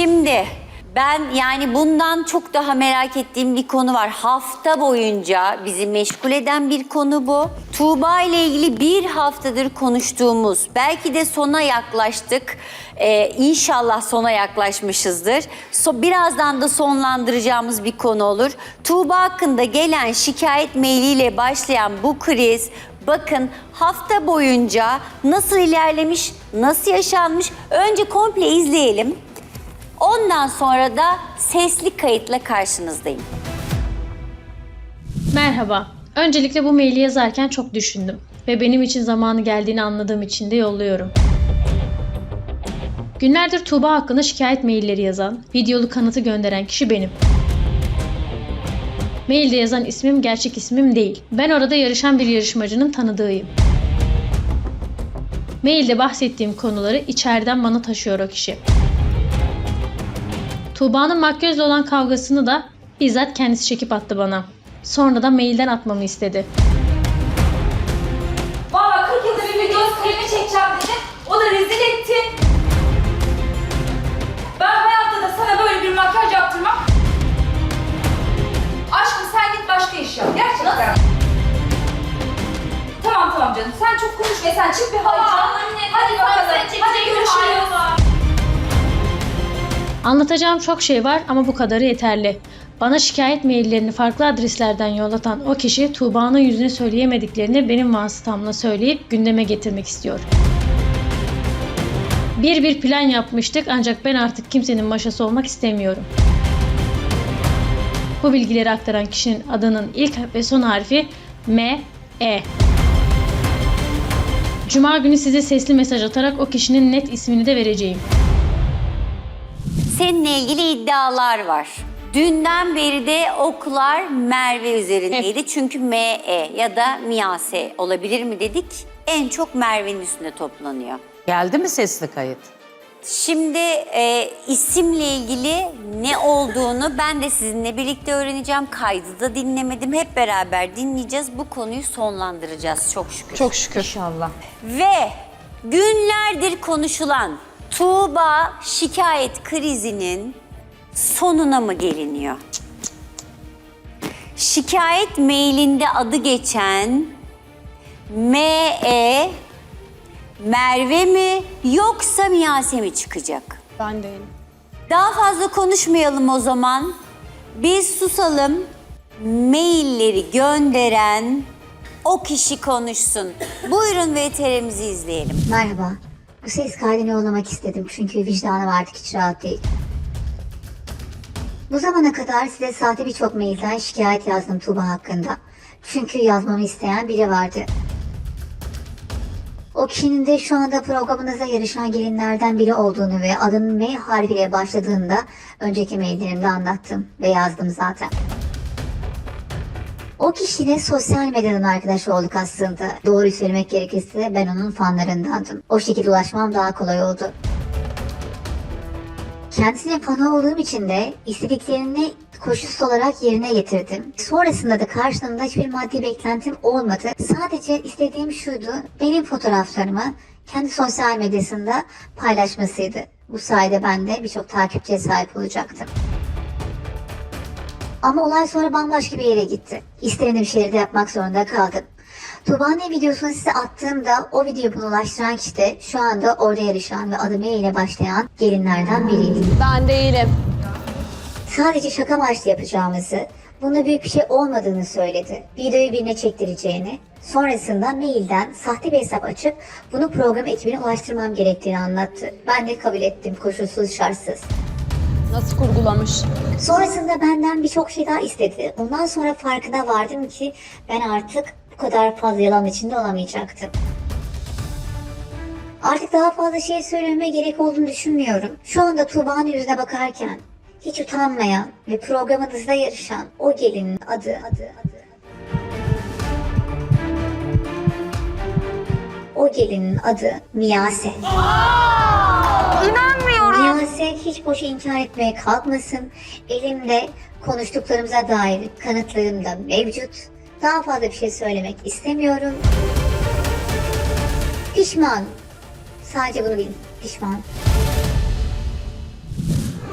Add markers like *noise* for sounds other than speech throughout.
Şimdi ben yani bundan çok daha merak ettiğim bir konu var. Hafta boyunca bizi meşgul eden bir konu bu. Tuğba ile ilgili bir haftadır konuştuğumuz, belki de sona yaklaştık. Ee, inşallah sona yaklaşmışızdır. So, birazdan da sonlandıracağımız bir konu olur. Tuğba hakkında gelen şikayet mailiyle başlayan bu kriz Bakın hafta boyunca nasıl ilerlemiş, nasıl yaşanmış önce komple izleyelim. Ondan sonra da sesli kayıtla karşınızdayım. Merhaba. Öncelikle bu maili yazarken çok düşündüm ve benim için zamanı geldiğini anladığım için de yolluyorum. Günlerdir Tuğba hakkında şikayet mailleri yazan, videolu kanıtı gönderen kişi benim. Mailde yazan ismim gerçek ismim değil. Ben orada yarışan bir yarışmacının tanıdığıyım. Mailde bahsettiğim konuları içeriden bana taşıyor o kişi. Tuğba'nın makyözle olan kavgasını da bizzat kendisi çekip attı bana. Sonra da mailden atmamı istedi. Valla 40 yılda bir video klibini çekeceğim dedi. O da rezil etti. Ben hayatta da sana böyle bir makyaj yaptırmam. Aşkım sen git başka iş yap. Gerçekten. Tamam tamam canım. Sen çok konuşma. Sen çık bir hava al. Hadi bakalım. Hadi görüşürüz. Anlatacağım çok şey var ama bu kadarı yeterli. Bana şikayet maillerini farklı adreslerden yollatan o kişi Tuğba'nın yüzüne söyleyemediklerini benim vasıtamla söyleyip gündeme getirmek istiyor. Bir bir plan yapmıştık ancak ben artık kimsenin maşası olmak istemiyorum. Bu bilgileri aktaran kişinin adının ilk ve son harfi M, E. Cuma günü size sesli mesaj atarak o kişinin net ismini de vereceğim. Seninle ilgili iddialar var. Dünden beri de oklar Merve üzerindeydi. Çünkü ME ya da Miyase olabilir mi dedik. En çok Merve'nin üstünde toplanıyor. Geldi mi sesli kayıt? Şimdi e, isimle ilgili ne olduğunu ben de sizinle birlikte öğreneceğim. Kaydı da dinlemedim. Hep beraber dinleyeceğiz. Bu konuyu sonlandıracağız çok şükür. Çok şükür. İnşallah. Ve günlerdir konuşulan Tuğba şikayet krizinin sonuna mı geliniyor? Şikayet mailinde adı geçen M.E. Merve mi yoksa Miyase mi çıkacak? Ben değilim. Daha fazla konuşmayalım o zaman. Biz susalım. Mailleri gönderen o kişi konuşsun. Buyurun VTR'mizi izleyelim. Merhaba. Bu ses kaydını yollamak istedim çünkü vicdanım artık hiç rahat değil. Bu zamana kadar size sahte birçok mailden şikayet yazdım Tuğba hakkında. Çünkü yazmamı isteyen biri vardı. O kişinin de şu anda programınıza yarışan gelinlerden biri olduğunu ve adının M harfiyle başladığında önceki maillerimde anlattım ve yazdım zaten. O kişiyle sosyal medyadan arkadaş olduk aslında. Doğruyu söylemek gerekirse ben onun fanlarındandım. O şekilde ulaşmam daha kolay oldu. Kendisine fanı olduğum için de istediklerini koşulsuz olarak yerine getirdim. Sonrasında da karşılığında hiçbir maddi beklentim olmadı. Sadece istediğim şuydu, benim fotoğraflarımı kendi sosyal medyasında paylaşmasıydı. Bu sayede ben de birçok takipçiye sahip olacaktım. Ama olay sonra bambaşka bir yere gitti. İstemediğim şehirde yapmak zorunda kaldım. Tuğba'nın videosunu size attığımda o videoyu bana ulaştıran kişi de şu anda orada yarışan ve adı M ile başlayan gelinlerden biriydi. Ben değilim. Sadece şaka amaçlı yapacağımızı, bunda büyük bir şey olmadığını söyledi. Videoyu birine çektireceğini, sonrasında mailden sahte bir hesap açıp bunu program ekibine ulaştırmam gerektiğini anlattı. Ben de kabul ettim koşulsuz şartsız. Nasıl kurgulamış? Sonrasında benden birçok şey daha istedi. Ondan sonra farkına vardım ki ben artık bu kadar fazla yalan içinde olamayacaktım. Artık daha fazla şey söylememe gerek olduğunu düşünmüyorum. Şu anda Tuğba'nın yüzüne bakarken hiç utanmayan ve programınızda yarışan o gelinin adı adı adı. O gelinin adı Miyase. İnanmıyorum. Miyase hiç boşa inkar etmeye kalkmasın. Elimde konuştuklarımıza dair kanıtlarım da mevcut. Daha fazla bir şey söylemek istemiyorum. Pişman. Sadece bunu bilin. Pişman.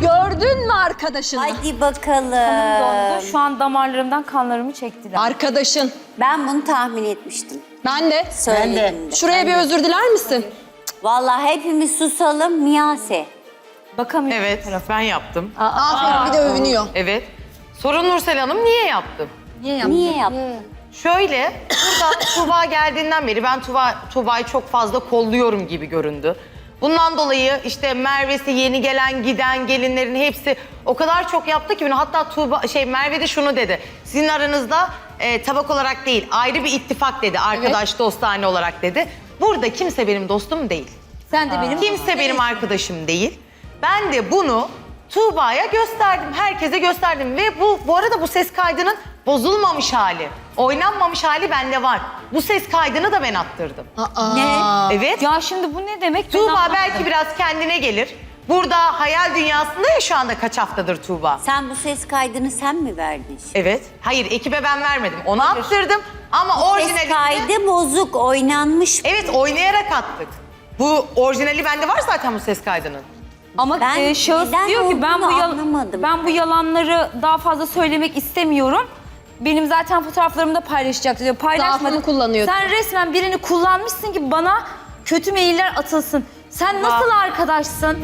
Gördün mü arkadaşını? Hadi bakalım. Dondu. Şu an damarlarımdan kanlarımı çektiler. Arkadaşın. Ben bunu tahmin etmiştim. Ben de. Söyledim de. Şuraya bir özür diler misin? Vallahi hepimiz susalım Miyase. Bakamıyorum. Evet, ben yaptım. Aferin bir de övünüyor. Evet. Sorun Nursel Hanım niye yaptım? Niye yaptın? Şöyle, burada *coughs* Tuğba geldiğinden beri ben Tuğba, Tuğba'yı çok fazla kolluyorum gibi göründü. Bundan dolayı işte Merve'si yeni gelen giden gelinlerin hepsi o kadar çok yaptı ki bunu. Hatta Tuğba şey Merve de şunu dedi. Sizin aranızda e, tabak olarak değil ayrı bir ittifak dedi. Arkadaş dostane olarak dedi. Burada kimse benim dostum değil. Sen de benim Kimse benim arkadaşım değil. Ben de bunu Tuğba'ya gösterdim, herkese gösterdim ve bu bu arada bu ses kaydının bozulmamış hali, oynanmamış hali bende var. Bu ses kaydını da ben attırdım. Ne? Evet. Ya şimdi bu ne demek? Ben Tuğba anlamadım. belki biraz kendine gelir. Burada hayal dünyasında ya şu anda kaç haftadır Tuğba. Sen bu ses kaydını sen mi verdin? Evet. Hayır ekibe ben vermedim. Onu attırdım ama Ses kaydı bozuk, oynanmış. Evet oynayarak attık. Bu orijinali bende var zaten bu ses kaydının. Ama Ben e, şahıs neden diyor ki ben bu olduğunu yal- anlamadım. ben bu yalanları daha fazla söylemek istemiyorum. Benim zaten fotoğraflarımı da paylaşacaktı diyor. Paylaşmadım. Zaafını kullanıyor. Sen resmen birini kullanmışsın ki bana kötü mailler atılsın. Sen nasıl arkadaşsın?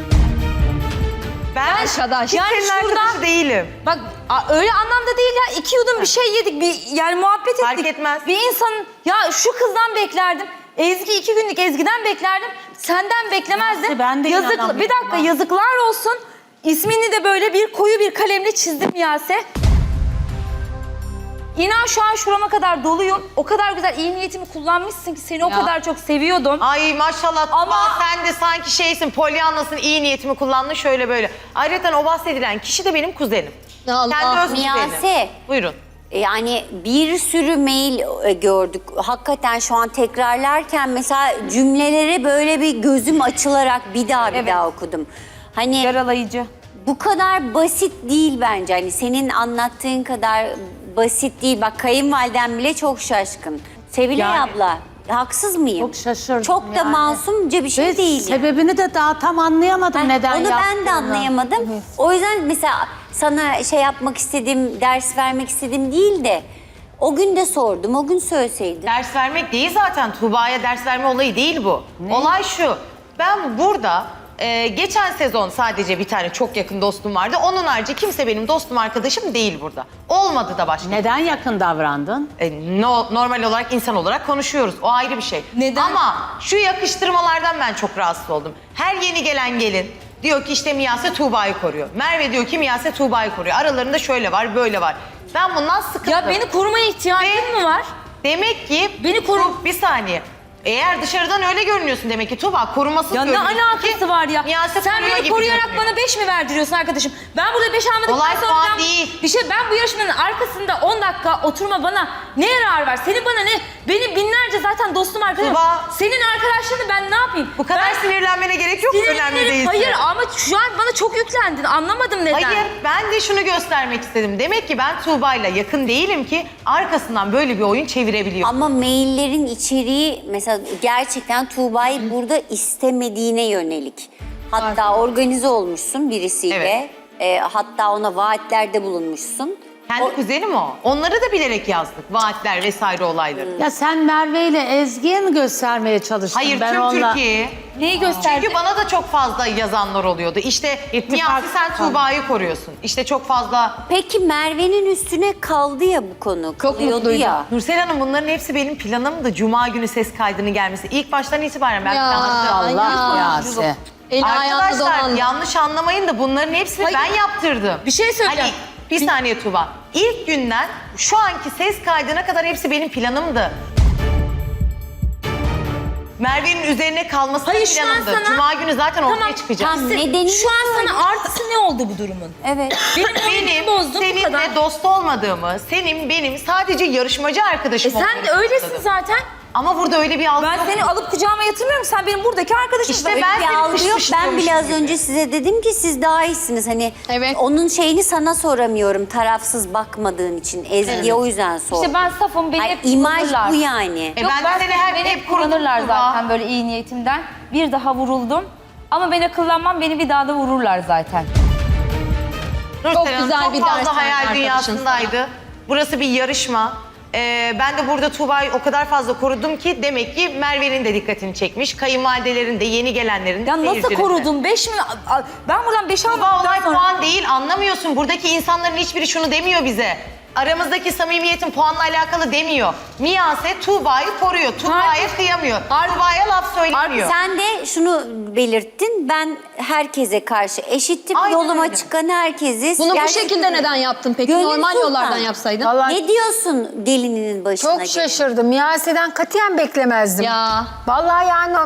Ben Arkadaş. Yani senin şuradan- arkadaşı değilim. Bak a- öyle anlamda değil ya. İki yudum bir şey yedik. Bir, yani muhabbet ettik. Fark etmez. Bir insanın ya şu kızdan beklerdim. Ezgi iki günlük Ezgi'den beklerdim. Senden beklemezdim. Nasıl? Ben de Yazık, inanamıyorum Bir dakika ha. yazıklar olsun. İsmini de böyle bir koyu bir kalemle çizdim Yase. İnan şu an şurama kadar doluyum. O kadar güzel iyi niyetimi kullanmışsın ki seni o kadar çok seviyordum. Ay maşallah Ama- Ama... sen de sanki şeysin Pollyanna'sın iyi niyetimi kullandın şöyle böyle. Ayrıca o bahsedilen kişi de benim kuzenim. Allah. Kendi öz Miyase. kuzenim. Buyurun. Yani bir sürü mail e, gördük. Hakikaten şu an tekrarlarken mesela cümlelere böyle bir gözüm açılarak bir daha bir Evet. daha okudum. Hani Yaralayıcı. bu kadar basit değil bence. Hani senin anlattığın kadar basit değil. Bak kayınvaliden bile çok şaşkın. Sevilay Yani- abla haksız mıyım? Çok şaşırdım Çok da yani. masumca bir şey Ve değil. sebebini de daha tam anlayamadım Ha, neden Onu ben de yaptığını. anlayamadım. O yüzden mesela sana şey yapmak istedim, ders vermek istedim değil de o gün de sordum, o gün söyleseydin. Ders vermek değil zaten Tuğba'ya ders verme olayı değil bu. Olay şu. Ben burada e, geçen sezon sadece bir tane çok yakın dostum vardı. Onun harici kimse benim dostum arkadaşım değil burada. Olmadı da başka. Neden yakın davrandın? E, no- normal olarak insan olarak konuşuyoruz. O ayrı bir şey. Neden? Ama şu yakıştırmalardan ben çok rahatsız oldum. Her yeni gelen gelin diyor ki işte Miyase Tuğba'yı koruyor. Merve diyor ki Miyase Tuğba'yı koruyor. Aralarında şöyle var, böyle var. Ben bundan sıkıldım. Ya beni korumaya ihtiyacın Ve- mı var? Demek ki Beni koru- bir saniye. Eğer dışarıdan öyle görünüyorsun demek ki Tuğba korumasız Ya ne görünüyorsun alakası ki var ya? Miyase Sen koruyor beni gibi koruyarak görünüyor. bana 5 mi verdiriyorsun arkadaşım? Ben burada 5 almadıktan Olay sonra puan ben- değil. Bir şey ben bu yarışmanın arkasında 10 dakika oturma bana ne yarar var? Senin bana ne? Benim binlerce zaten dostum arkadaşım. Tuba. Senin arkadaşlarını ben ne yapayım? Bu kadar ben sinirlenmene gerek yok. Önemli sinirlenirim. değil. Hayır ama şu an bana çok yüklendin. Anlamadım neden. Hayır ben de şunu göstermek istedim. Demek ki ben Tuğba'yla yakın değilim ki arkasından böyle bir oyun çevirebiliyor. Ama maillerin içeriği mesela gerçekten Tuğba'yı burada istemediğine yönelik. Hatta organize olmuşsun birisiyle. Evet. E, hatta ona vaatlerde bulunmuşsun. Kendi O- kuzenim o. Onları da bilerek yazdık. Vaatler vesaire olayları. Ya sen Merve ile Ezgi'ye mi göstermeye çalıştın? Hayır ben tüm onunla... Türkiye'ye. Neyi gösterdin? Çünkü bana da çok fazla yazanlar oluyordu. İşte Miyasi sen Tuğba'yı koruyorsun. İşte çok fazla Peki Merve'nin üstüne kaldı ya bu konu. Kalıyordu mutluydum. ya. Nursel Hanım bunların hepsi benim planımdı. Cuma günü ses kaydının gelmesi. İlk baştan itibaren ben Ya, planladım. Allah Ya. Yase. Eli Arkadaşlar yanlış anlamayın da bunların hepsini Hayır. ben yaptırdım. Bir şey söyleyeceğim. Hani, bir saniye Tuba. İlk günden şu anki ses kaydına kadar hepsi benim planımdı. Merve'nin üzerine kalması da Hayır, şu an planımdı. sana- Cuma günü zaten ortaya Tamam, çıkacak. Tam nedeni Şu an sana artısı ne oldu bu durumun? Evet. *clears throat* Benim Benim benim bozdum bu seninle kadar. dost olmadığımı, senin benim sadece yarışmacı arkadaşım E sen de olduğunu öylesin istedim. zaten. Ama burada öyle bir algı Ben yok. seni alıp kucağıma yatırmıyorum. Sen benim buradaki arkadaşım. İşte Öyle ben bir seni algı yok. Ben bile az gibi. önce size dedim ki siz daha iyisiniz. Hani Evet. onun şeyini sana soramıyorum tarafsız bakmadığın için. Ezgi'ye o yüzden sordum. İşte ben safım beni Ay, hep imaj kullanırlar. bu yani. E Yok, ben de seni hep, beni hep kullanırlar zaten böyle iyi niyetimden. Bir daha vuruldum. Ama ben akıllanmam beni bir daha da vururlar zaten. Çok güzel çok bir fazla ders verdi hayal arkadaşın dünyasındaydı. Burası bir yarışma. Ee, ben de burada Tuğba'yı o kadar fazla korudum ki demek ki Merve'nin de dikkatini çekmiş. Kayınvalidelerin de yeni gelenlerin de Ya nasıl seyircilerin de. korudun? 5 mi? A- a- Ben buradan 5 Tuğba aldıktan olay puan değil anlamıyorsun. Buradaki insanların hiçbiri şunu demiyor bize. Aramızdaki samimiyetin puanla alakalı demiyor. Miyase Tuğba'yı koruyor. Tuğba'ya kıyamıyor. Tuğba'ya laf söylemiyor. Sen de şunu belirttin. Ben herkese karşı eşittim. Aynen Yoluma öyle. çıkan herkesi. Bunu bu gerçekten- şekilde neden yaptın peki? Gönül Normal Sultan. yollardan yapsaydın. Ne diyorsun gelininin başına Çok gelin? şaşırdım. Miyase'den katiyen beklemezdim. Ya. Vallahi yani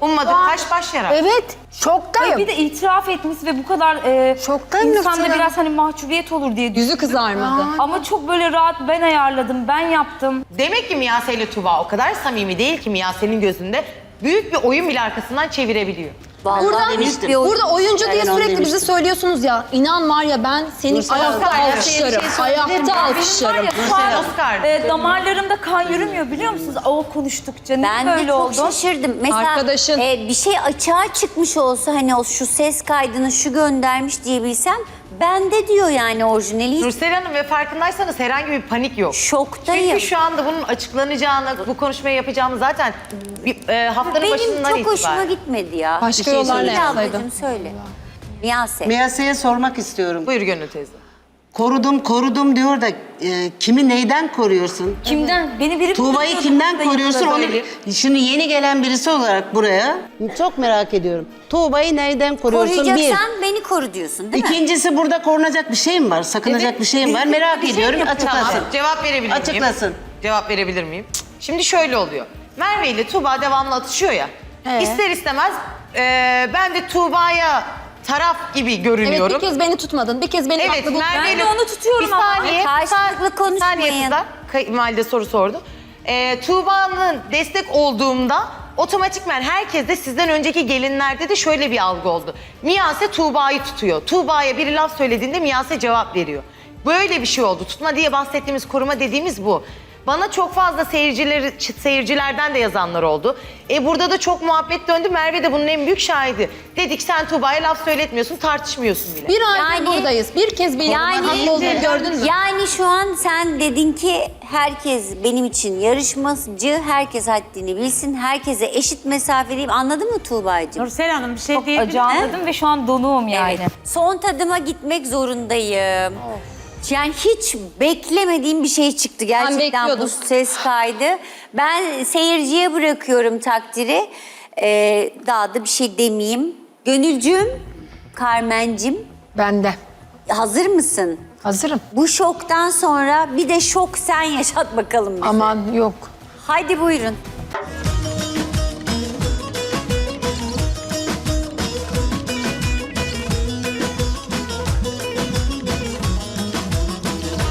Ummadık taş baş yarar. evet şoktayım. Bir de itiraf etmiş ve bu kadar e, Şoktayım insanda biraz hani mahcubiyet olur diye Yüzü kızarmadı. Ama çok böyle rahat ben ayarladım, ben yaptım. Demek ki Miyase ile Tuğba o kadar samimi değil ki Miyase'nin gözünde. Büyük bir oyun bile arkasından çevirebiliyor. Vallahi Burada, büyük bir oyun. burada oyuncu diye Ben onu sürekli bize söylüyorsunuz ya. İnan var ya ben seni ayakta Hanım, alkışlarım. Ayakta alkışlarım. Şu an, Oscar. e, damarlarımda kan yürümüyor biliyor musunuz? O konuştukça. Niye Ben de böyle çok oldu? şaşırdım. Mesela Arkadaşın. e, bir şey açığa çıkmış olsa hani o şu ses kaydını şu göndermiş diyebilsem ben de diyor yani orijinali hiç Nursel Hanım ve farkındaysanız herhangi bir panik yok. şoktayım. Çünkü şu anda bunun açıklanacağını, bu konuşmayı yapacağımı zaten bir, e, haftanın Benim başından çok hoşuma itibaren. gitmedi ya. Başka Bir şey yollarla söyle yapsaydın. ablacığım söyle. Miyase. Miyase'ye sormak istiyorum. Buyur Gönül teyze. Korudum korudum diyor da e, kimi neyden koruyorsun? Kimden? Beni biri Tuğba'yı kimden koruyorsun? Onu, şimdi yeni gelen birisi olarak buraya çok merak ediyorum. Tuğba'yı nereden koruyorsun? Bir. Koruyacaksan beni koru diyorsun değil mi? İkincisi burada korunacak bir şey mi var? Sakınacak Evet. bir şey mi var? Merak Bir şey ediyorum. yapıyor. Açıklasın. Tamam, cevap verebilir miyim? Açıklasın. Cevap verebilir miyim? Şimdi şöyle oluyor. Merve ile Tuğba devamlı atışıyor ya. İster istemez e, ben de Tuğba'ya taraf gibi Evet görünüyorum. bir kez beni tutmadın. Bir kez beni Evet, haklı buldun. Merve Ben de onu tutuyorum bir ama. saniye, Karşılıklı sa- konuşmayın. Saniye kızlar. Kayınvalide soru sordu. Ee, Tuğba'nın destek olduğumda otomatikmen herkes de sizden önceki gelinlerde de şöyle bir algı oldu. Miyase Tuğba'yı tutuyor. Tuğba'ya biri laf söylediğinde Miyase cevap veriyor. Böyle bir şey oldu. Tutma diye bahsettiğimiz, koruma dediğimiz bu. Bana çok fazla seyirciler, seyircilerden de yazanlar oldu. E burada da çok muhabbet döndü. Merve de bunun en büyük şahidi. Dedik sen Tuğba'ya laf söyletmiyorsun, tartışmıyorsun bile. Bir aydır Yani- buradayız. Bir kez benim Yani, haklı olduğumu gördün mü? yani şu an sen dedin ki herkes benim için yarışmacı, herkes haddini bilsin, herkese eşit mesafeliyim. Anladın mı Tuğba'cığım? Nursel Hanım bir şey Çok diyebilir acı anladım ve şu an donuğum yani. Evet. Son tadıma gitmek zorundayım. Yani hiç beklemediğim bir şey çıktı gerçekten bu bekliyordum. ses kaydı. Ben seyirciye bırakıyorum takdiri. Ee, daha da bir şey demeyeyim. Gönülcüm, Carmen'cim Ben de. hazır mısın? Hazırım. Bu şoktan sonra bir de şok sen yaşat bakalım bize. Aman yok. Haydi buyurun.